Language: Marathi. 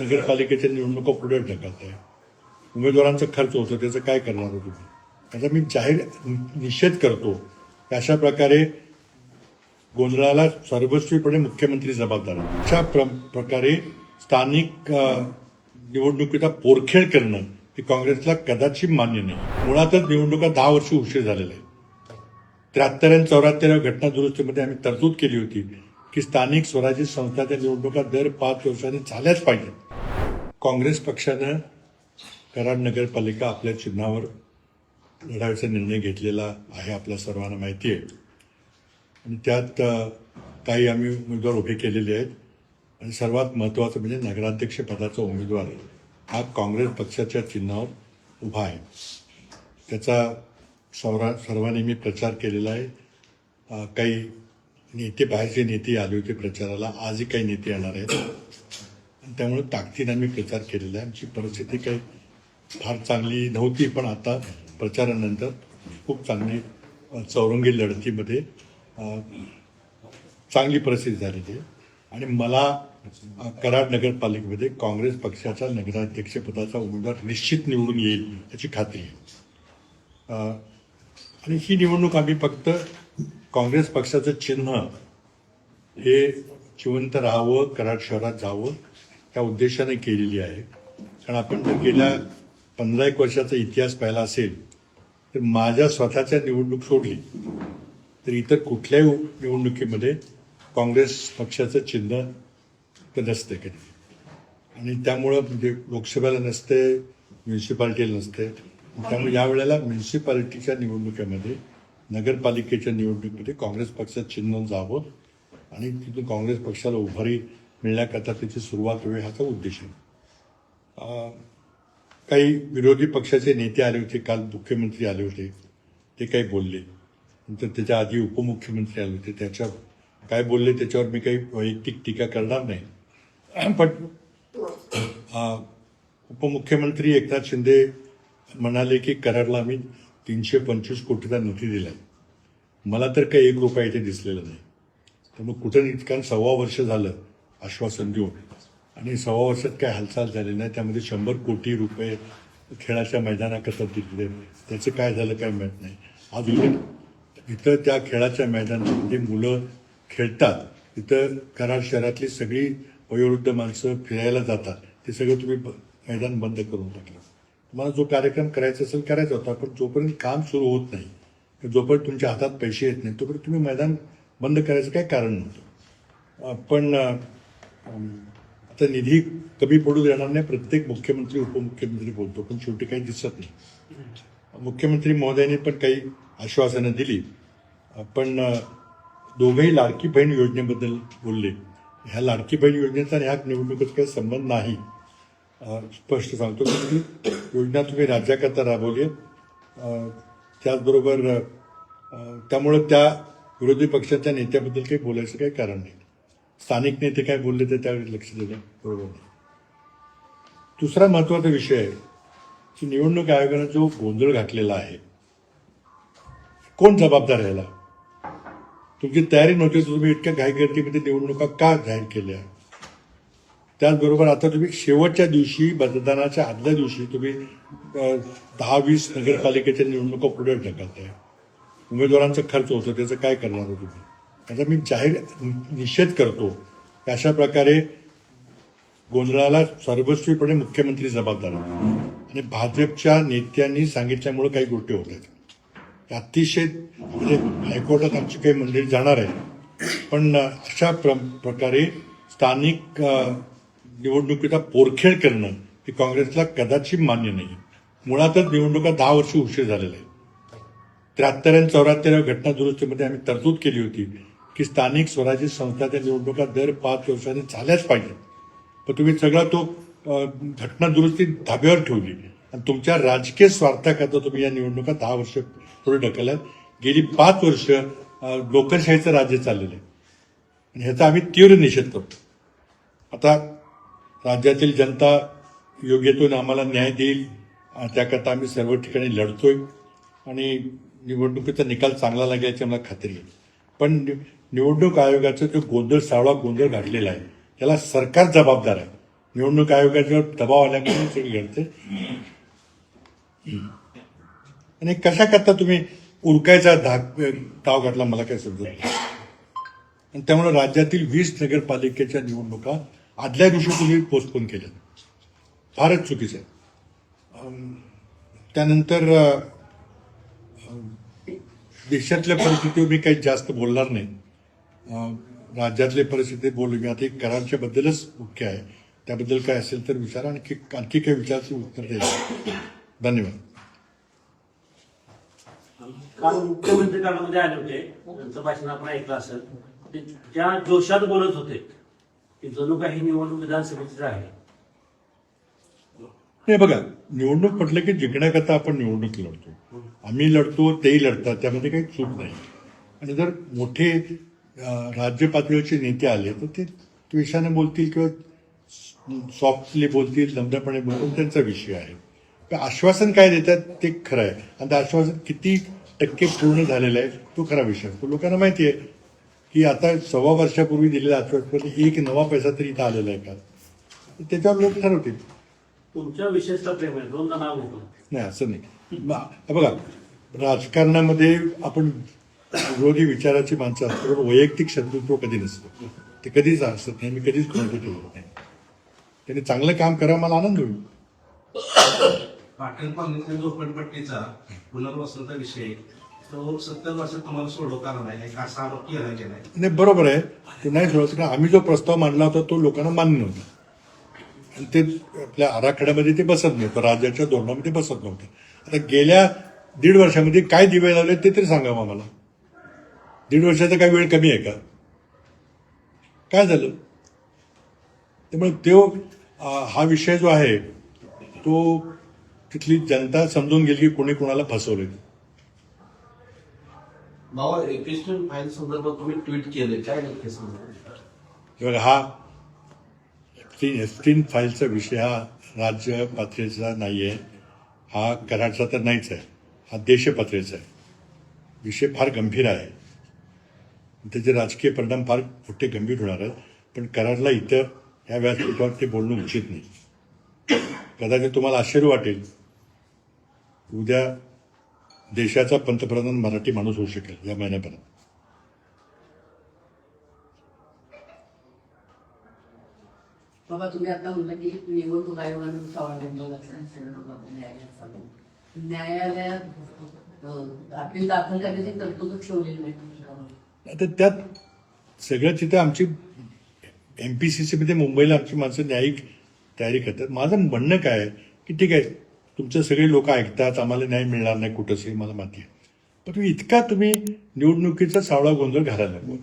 नगरपालिकेच्या निवडणुका पुढे ढकलत आहे उमेदवारांचा खर्च होतो त्याचं काय करणार हो तुम्ही? त्याचा मी जाहीर निषेध करतो अशा प्रकारे गोंधळाला सर्वस्वीपणे मुख्यमंत्री जबाबदार अशा प्र प्रकारे स्थानिक निवडणुकीचा पोरखेड करणं हे काँग्रेसला कदाचित मान्य नाही. मुळातच निवडणुका दहा वर्ष उशीर झालेल्या आहे त्र्याहत्तर आणि चौऱ्याहत्तर घटना दुरुस्तीमध्ये आम्ही तरतूद केली होती की स्थानिक स्वराज्य संस्थाच्या निवडणुका दर पाच वर्षांनी झाल्याच पाहिजेत. काँग्रेस पक्षानं कराड नगरपालिका आपल्या चिन्हावर लढायचा निर्णय घेतलेला आहे आपल्या सर्वांना माहिती आहे. आणि त्यात काही आम्ही उमेदवार उभे केलेले आहेत. आणि सर्वात महत्त्वाचं म्हणजे नगराध्यक्ष पदाचा उमेदवार हा काँग्रेस पक्षाच्या चिन्हावर उभा आहे. त्याचा सर्वा सर्वांनी मी प्रचार केलेला आहे. काही नेते बाहेरचे नेते आले होते प्रचाराला. आजही काही नेते येणार आहेत. त्यामुळे ताकदीने आम्ही प्रचार केलेला आहे. आमची परिस्थिती काही फार चांगली नव्हती पण आता प्रचारानंतर खूप चांगली चौरंगी लढतीमध्ये चांगली परिस्थिती झालेली आहे. आणि मला कराड नगरपालिकेमध्ये काँग्रेस पक्षाचा नगराध्यक्षपदाचा उमेदवार निश्चित निवडून येईल याची खात्री आहे. आणि ही निवडणूक आम्ही फक्त काँग्रेस पक्षाचं चिन्ह हे जिवंत राहावं कराड शहरात जावं त्या उद्देशाने केलेली आहे. कारण आपण जर गेल्या पंधरा एक वर्षाचा इतिहास पाहिला असेल तर माझ्या स्वतःच्या निवडणूक सोडली तर इतर कुठल्याही निवडणुकीमध्ये काँग्रेस पक्षाचं चिन्ह तर नसते कधी. आणि त्यामुळं म्हणजे लोकसभेला नसते म्युन्सिपाल्टीला नसते. त्यामुळे यावेळेला म्युन्सिपाल्टीच्या निवडणुकीमध्ये नगरपालिकेच्या निवडणुकीमध्ये काँग्रेस पक्षाचं चिन्ह जावं आणि तिथून काँग्रेस पक्षाला उभारी मिळण्याकरता त्याची सुरुवात होईल हाचा उद्देश आहे. काही विरोधी पक्षाचे नेते आले होते काल मुख्यमंत्री आले होते ते काही बोलले. नंतर त्याच्या आधी उपमुख्यमंत्री आले होते त्याच्या काय बोलले त्याच्यावर मी काही वैयक्तिक टीका करणार नाही. पण उपमुख्यमंत्री एकनाथ शिंदे म्हणाले की कराडला आम्ही तीनशे पंचवीस कोटीचा निधी दिला मला तर काही एक रुपया इथे दिसलेला नाही. तर मग कुठं इतकं सव्वा वर्ष झालं आश्वासन देऊन. आणि सव्वा वर्षात काय हालचाल झाली नाही त्यामध्ये शंभर कोटी रुपये खेळाच्या मैदानाकरता दिले त्याचं काय झालं काय माहीत नाही. आज उलट इथं त्या खेळाच्या मैदानामध्ये मुलं खेळतात तिथं कराड शहरातली सगळी वयोवृद्ध माणसं फिरायला जातात ते सगळं तुम्ही मैदान बंद करून टाकलं. तुम्हाला जो कार्यक्रम करायचा असेल करायचा होता पण जोपर्यंत काम सुरू होत नाही जोपर्यंत तुमच्या हातात पैसे येत नाही तोपर्यंत तुम्ही मैदान बंद करायचं काही कारण नव्हतं. पण आता निधी कमी पडू देणार नाही प्रत्येक मुख्यमंत्री उपमुख्यमंत्री बोलतो पण शेवटी काही दिसत नाही. मुख्यमंत्री महोदयांनी पण काही आश्वासनं दिली. पण दोघेही दोघंही लाडकी बहीण योजनेबद्दल बोलले. ह्या लाडकी बहीण योजनेचा आणि ह्या निवडणुकीत काही संबंध नाही. स्पष्ट सांगतो की ती योजना तुम्ही राज्याकरता राबवली त्याचबरोबर त्यामुळं त्या विरोधी पक्षाच्या नेत्याबद्दल काही बोलायचं काही कारण नाही. स्थानिक नेते काय बोलले ते त्यावेळी लक्ष देणं बरोबर. दुसरा महत्त्वाचा विषय आहे की निवडणूक आयोगानं जो गोंधळ घातलेला आहे कोण जबाबदार याला तुमची तयारी नव्हती तर तुम्ही इतक्या घाईगर्दीमध्ये निवडणुका का जाहीर केल्या? त्याचबरोबर आता तुम्ही शेवटच्या दिवशी मतदानाच्या आदल्या दिवशी तुम्ही दहा वीस नगरपालिकेच्या निवडणुका पुढे ढकलताय. उमेदवारांचा खर्च होतो त्याचं काय करणार हो तुम्ही? त्याचा मी जाहीर निषेध करतो अशा प्रकारे गोंधळाला सर्वस्वीपणे मुख्यमंत्री जबाबदार आणि भाजपच्या नेत्यांनी सांगितल्यामुळे काही गोष्टी होत आहेत. अतिशय म्हणजे हायकोर्टात आमची काही मंडळी जाणार आहे पण अशा प्र प्रकारे स्थानिक निवडणुकीचा पोरखेड करणं हे काँग्रेसला कदाचित मान्य नाही. मुळातच निवडणुका दहा वर्ष उशीर झालेल्या आहे त्र्याहत्तर आणि चौऱ्याहत्तर घटना दुरुस्तीमध्ये आम्ही तरतूद केली होती. की स्थानिक स्वराज्य संस्था त्या निवडणुका दर पाच वर्षांनी झाल्याच पाहिजेत. पण तुम्ही सगळा तो घटना दुरुस्ती धाब्यावर ठेवली. आणि तुमच्या राजकीय स्वार्थाकरता तुम्ही या निवडणुका दहा वर्ष पुढे ढकलल्यात गेली पाच वर्ष लोकशाहीचं राज्य चाललेलं आहे. आणि ह्याचा आम्ही तीव्र निषेध करतो. आता राज्यातील जनता योग्यतून आम्हाला न्याय देईल. त्याकरता आम्ही सर्व ठिकाणी लढतोय. आणि निवडणुकीचा निकाल चांगला लागेल याची मला खात्री आहे. पण निवडणूक आयोगाचा जो गोंधळ सावळा गोंधळ घातलेला आहे. त्याला सरकार जबाबदार आहे. निवडणूक आयोगाच्यावर दबाव आल्यामुळे सगळी घडते. आणि कशा करता तुम्ही उरकायचा धाक ताव घातला मला काय समजत नाही. आणि त्यामुळे राज्यातील वीस नगरपालिकेच्या निवडणुका आदल्या दिवशी तुम्ही पोस्टपोन केल्या फारच चुकीचं आहे. त्यानंतर देशातल्या परिस्थितीवर मी काही जास्त बोलणार नाही. राज्यातली परिस्थिती बोलू मी आता एक करारच्या बद्दलच मुख्य आहे. त्याबद्दल काय असेल तर विचारा आणखी आणखी काही विचाराची उत्तर द्यायचं धन्यवाद. काल मुख्यमंत्री काळामध्ये आले होते. त्यांचं भाषण आपण ऐकलं असेल. ते ज्या जोशात बोलत होते की जणू काही निवडणूक विधानसभेची आहे. नाही बघा निवडणूक म्हटलं की जिंकण्याकरता आपण निवडणूक लढतो. आम्ही लढतो तेही लढतात. त्यामध्ये काही चूक नाही. आणि जर मोठे राज्य पातळीवरचे नेते आले. तर ते द्वेषाने बोलतील किंवा सॉफ्टली बोलतील नम्रपणे बोलतील त्यांचा विषय आहे. आश्वासन काय देतात ते खरं आहे. आणि ते आश्वासन किती टक्के पूर्ण झालेलं आहे तो खरा विषय. तो लोकांना माहिती आहे की आता सव्वा वर्षापूर्वी दिलेल्या आश्वासनामध्ये एक नवा पैसा तरी इथं आलेला आहे का? त्याच्यावर लोक ठरवतील. तुमच्या विशेषतः प्रेम आहे. दोनदा नाव नाही असं नाही. बघा राजकारणामध्ये आपण विरोधी विचाराची माणसं असतो पण वैयक्तिक शत्रुत्व कधी नसतं. ते कधीच असत नाही. मी कधीच कोणते ठेवत नाही. त्यांनी चांगलं काम करा मला आनंद होईल. झोपडपट्टीचा पुनर्वसनाचा विषय. तो सत्तर वर्षात तुम्हाला सोडवता आला नाही. एक असा आरोप केला गेलाय नाही? बरोबर आहे. ते नाही सोडत कारण आम्ही जो प्रस्ताव मांडला होता तो लोकांना मान्य नव्हता आणि ते आपल्या आराखड्यामध्ये ते बसत नव्हतं राज्याच्या धोरणामध्ये बसत नव्हतं. आता गेल्या दीड वर्षामध्ये काय दिवे लावले ते तरी सांगा मला दीड वर्षाचा काय वेळ कमी आहे का? काय झालं? त्यामुळे तो हा विषय जो आहे तो तिथली जनता समजून गेली की कोणी कोणाला फसवले बघा हा एफटीन फाईलचा विषय हा राज्य पातळीचा नाही आहे हा कराडचा तर नाहीच आहे. हा देश पातळीचा आहे. विषय फार गंभीर आहे. त्याचे राजकीय परिणाम फार मोठे गंभीर होणार आहेत. पण कराडला इतर ह्या व्यासपीठावर ते बोलणं उचित नाही. कदाचित तुम्हाला आश्चर्य वाटेल. उद्या देशाचा पंतप्रधान मराठी माणूस होऊ शकेल या महिन्यापर्यंत. बाबा तुम्ही आता म्हणलं की निवडणूक आयोगानं सवाल न्यायालयात न्यायालयात अपील दाखल करण्याची तरतूदच ठेवलेली नाही. आता त्यात सगळं तिथं आमची एम पी सी सीमध्ये मुंबईला आमची माणसं न्यायिक तयारी करतात. माझं म्हणणं काय आहे की ठीक आहे तुमचे सगळे लोक ऐकतात आम्हाला न्याय मिळणार नाही कुठंच हे मला माहिती आहे. पण तुम्ही इतका तुम्ही निवडणुकीचा सावळा गोंधळ घालायला नको